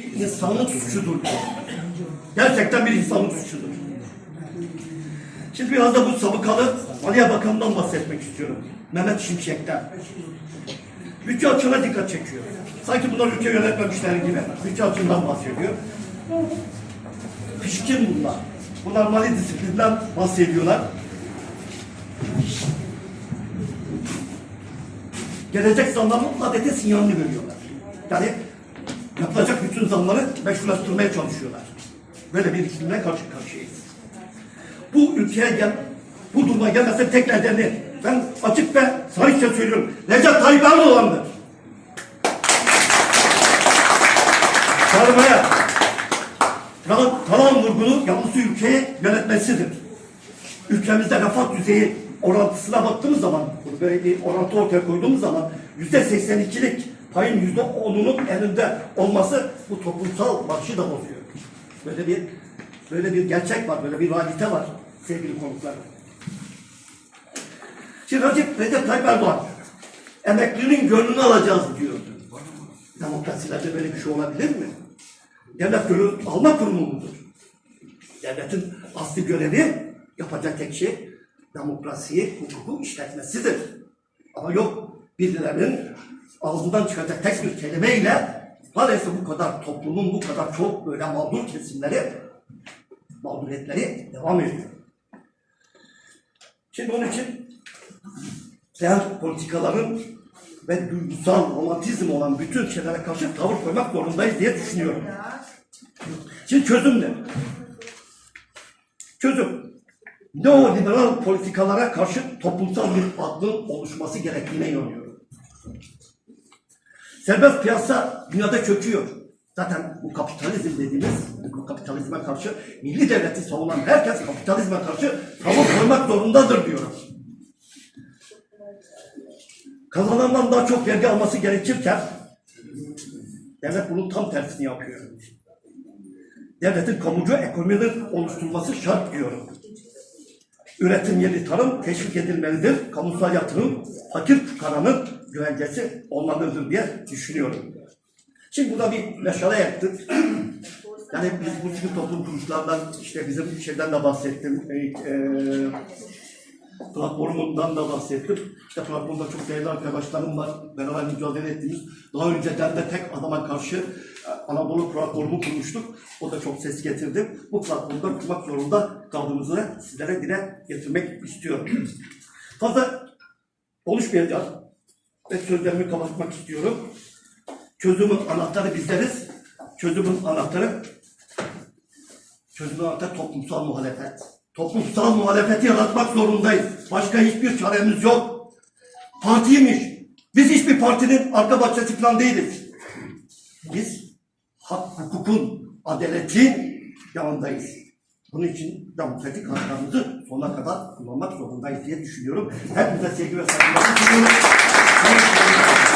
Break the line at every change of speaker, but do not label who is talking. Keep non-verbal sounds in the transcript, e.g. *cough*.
bir insanlık suçudur. Gerçekten bir insanlık suçudur. Şimdi biraz da bu sabıkalı Maliye Bakanı'ndan bahsetmek istiyorum. Mehmet Şimşek'ten. Bütçe açığına dikkat çekiyor. Sanki bunlar ülke yönetmemişler gibi. Bütçe açığından bahsediyor. Pişkin bunlar. Bunlar mali disiplinden bahsediyorlar. Gelecek zamların adete sinyalini veriyorlar. Yani yapılacak bütün zamları meşrulaştırmaya çalışıyorlar. Böyle bir iklimle karşı karşıyayız. Bu ülkeye gel, bu duruma gelmesi tek nedeni ben açık ve sarıkça söylüyorum. Recep Tayyip Erdoğan'dır. Sarmaya, talan, vurgunu yalnız ülkeyi yönetmesidir. Ülkemizde refah düzeyi orantısına baktığımız zaman, böyle bir orantı ortaya koyduğumuz zaman yüzde 82'lik payın yüzde 10'unun elinde olması bu toplumsal marşı da bozuyor. Böyle bir böyle bir gerçek var, böyle bir realite var sevgili konuklar. Şimdi Recep, Recep Tayyip Erdoğan emeklinin gönlünü alacağız diyordu. Demokrasilerde böyle bir şey olabilir mi? Devlet gönül alma kurumu mudur? Devletin asli görevi yapacak tek şey demokrasiyi, hukuku işletmesidir. Ama yok birilerinin ağzından çıkacak tek bir kelimeyle maalesef bu kadar toplumun bu kadar çok böyle mağdur kesimleri mağduriyetleri devam ediyor. Şimdi onun için seyahat politikaların ve duygusal romantizm olan bütün şeylere karşı tavır koymak zorundayız diye düşünüyorum. Şimdi çözüm ne? Çözüm. Neoliberal politikalara karşı toplumsal bir aklın oluşması gerektiğine inanıyorum. Serbest piyasa dünyada çöküyor. Zaten bu kapitalizm dediğimiz, bu kapitalizme karşı milli devleti savunan herkes kapitalizme karşı tavır koymak zorundadır diyorum. Kazanandan daha çok vergi alması gerekirken devlet bunun tam tersini yapıyor. Devletin kamucu ekonomileri oluşturulması şart diyorum. Üretim yeri tarım teşvik edilmelidir. Kamusal yatırım fakir fukaranın güvencesi olmalıdır diye düşünüyorum. Şimdi burada bir meşale yaptık. *clears throat* Yani biz bu sivil toplum kuruluşlarından işte bizim şeyden de bahsettim. E, e, platformundan da bahsettim. İşte platformda çok değerli arkadaşlarım var. Beraber mücadele ettiğimiz. Daha önceden de tek adama karşı e, Anadolu platformu kurmuştuk. O da çok ses getirdi. Bu platformda kurmak zorunda kaldığımızı sizlere dile getirmek istiyorum. *clears throat* Fazla konuşmayacağım. Ve sözlerimi kapatmak istiyorum. Çözümün anahtarı bizleriz. Çözümün anahtarı çözümün anahtarı toplumsal muhalefet. Toplumsal muhalefeti yaratmak zorundayız. Başka hiçbir çaremiz yok. Partiymiş. Biz hiçbir partinin arka bahçesi falan değiliz. Biz hak, hukukun, adaletin yanındayız. Bunun için demokratik haklarımızı sonuna kadar kullanmak zorundayız diye düşünüyorum. Hepinize sevgi ve saygılar sunuyorum.